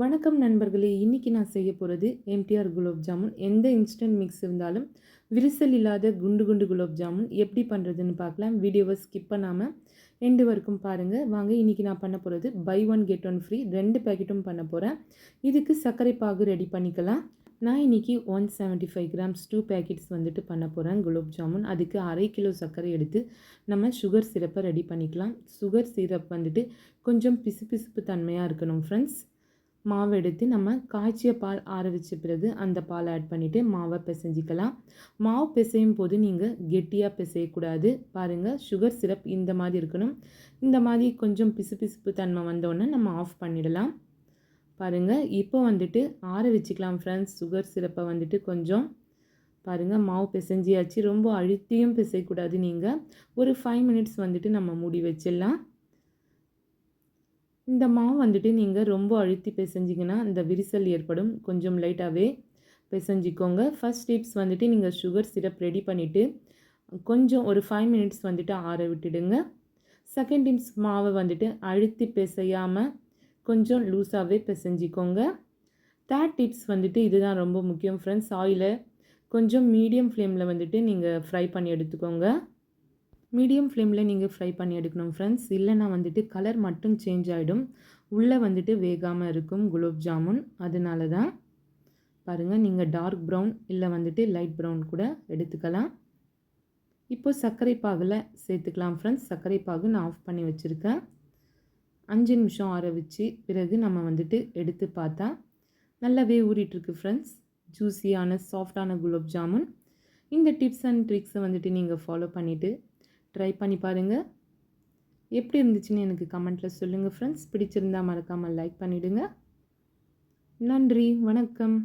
வணக்கம் நண்பர்களே இன்றைக்கி நான் செய்ய போகிறது எம்டிஆர் குலோப் ஜாமுன். எந்த இன்ஸ்டன்ட் மிக்ஸ் இருந்தாலும் விரிசல் இல்லாத குண்டு குண்டு குலோப் ஜாமுன். எப்படி பண்ணுறதுன்னு பார்க்கலாம். வீடியோவை ஸ்கிப் பண்ணாமல் எண்டு வரைக்கும் பாருங்கள் வாங்க இன்றைக்கி நான் பண்ண போகிறது buy one get one free ரெண்டு பேக்கெட்டும் பண்ண போகிறேன் இதுக்கு சர்க்கரை பாகு ரெடி பண்ணிக்கலாம். நான் இன்றைக்கி one seventy five grams two packets வந்துட்டு பண்ண போகிறேன் குலோப் ஜாமுன். அதுக்கு அரை கிலோ சர்க்கரை எடுத்து நம்ம சுகர் சிரப்பை ரெடி பண்ணிக்கலாம். சுகர் சிரப் வந்துட்டு கொஞ்சம் பிசு பிசுப்பு தன்மையாக இருக்கணும் ஃப்ரெண்ட்ஸ் மாவு எடுத்து நம்ம காய்ச்சிய பால் ஆற வச்ச பிறகு அந்த பால் ஆட் பண்ணிவிட்டு மாவை பிசைஞ்சிக்கலாம். மாவு பிசையும் போது நீங்கள் கெட்டியாக பிசையக்கூடாது பாருங்கள் சுகர் சிரப் இந்த மாதிரி இருக்கணும். இந்த மாதிரி கொஞ்சம் பிசு பிசுப்பு தன்மை வந்தோடனே நம்ம ஆஃப் பண்ணிடலாம். பாருங்கள் இப்போ வந்துட்டு ஆற வச்சுக்கலாம் ஃப்ரெண்ட்ஸ் சுகர் சிரப்பை வந்துட்டு கொஞ்சம். பாருங்கள் மாவு பிசைஞ்சியாச்சு. ரொம்ப அழுத்தியும் பிசையக்கூடாது நீங்கள் ஒரு ஃபைவ் மினிட்ஸ் வந்துட்டு நம்ம மூடி வச்சிடலாம். இந்த மாவு வந்துட்டு நீங்கள் ரொம்ப அழுத்தி பிசைஞ்சிங்கன்னா இந்த விரிசல் ஏற்படும். கொஞ்சம் லைட்டாகவே பிசைஞ்சிக்கோங்க. ஃபஸ்ட் டிப்ஸ் வந்துட்டு நீங்கள் சுகர் சிரப் ரெடி பண்ணிவிட்டு கொஞ்சம் ஒரு ஃபைவ் மினிட்ஸ் வந்துட்டு ஆற விட்டுடுங்க. செகண்ட் டிப்ஸ் மாவை வந்துட்டு அழுத்தி பிசையாமல் கொஞ்சம் லூஸாகவே பிசைஞ்சிக்கோங்க. தேர்ட் டிப்ஸ் வந்துட்டு இதுதான் ரொம்ப முக்கியம் ஃப்ரெண்ட்ஸ் ஆயிலை கொஞ்சம் மீடியம் ஃப்ளேமில் வந்துட்டு நீங்கள் ஃப்ரை பண்ணி எடுத்துக்கோங்க. மீடியம் ஃப்ளேமில் நீங்கள் ஃப்ரை பண்ணி எடுக்கணும் ஃப்ரெண்ட்ஸ் இல்லைனா வந்துட்டு கலர் மட்டும் சேஞ்ச் ஆகிடும் உள்ளே வந்துட்டு வேகாமல் இருக்கும் குலோப் ஜாமுன். அதனால தான் பாருங்கள் நீங்கள் டார்க் ப்ரௌன் இல்லை வந்துட்டு லைட் ப்ரௌன் கூட எடுத்துக்கலாம். இப்போது சர்க்கரை பாகில் சேர்த்துக்கலாம் ஃப்ரெண்ட்ஸ் சர்க்கரை பாகு நான் ஆஃப் பண்ணி வச்சுருக்கேன். அஞ்சு நிமிஷம் ஆற வச்சு பிறகு நம்ம வந்துட்டு எடுத்து பார்த்தா நல்லாவே ஊறிட்டுருக்கு ஃப்ரெண்ட்ஸ் ஜூஸியான சாஃப்டான குலோப் ஜாமுன். இந்த டிப்ஸ் அண்ட் ட்ரிக்ஸை வந்துட்டு நீங்கள் ஃபாலோ பண்ணிவிட்டு ட்ரை பண்ணி பாருங்கள் எப்படி இருந்துச்சுன்னு எனக்கு கமெண்ட்டில் சொல்லுங்கள் ஃப்ரெண்ட்ஸ் பிடிச்சிருந்தால் மறக்காமல் லைக் பண்ணிவிடுங்க நன்றி வணக்கம்.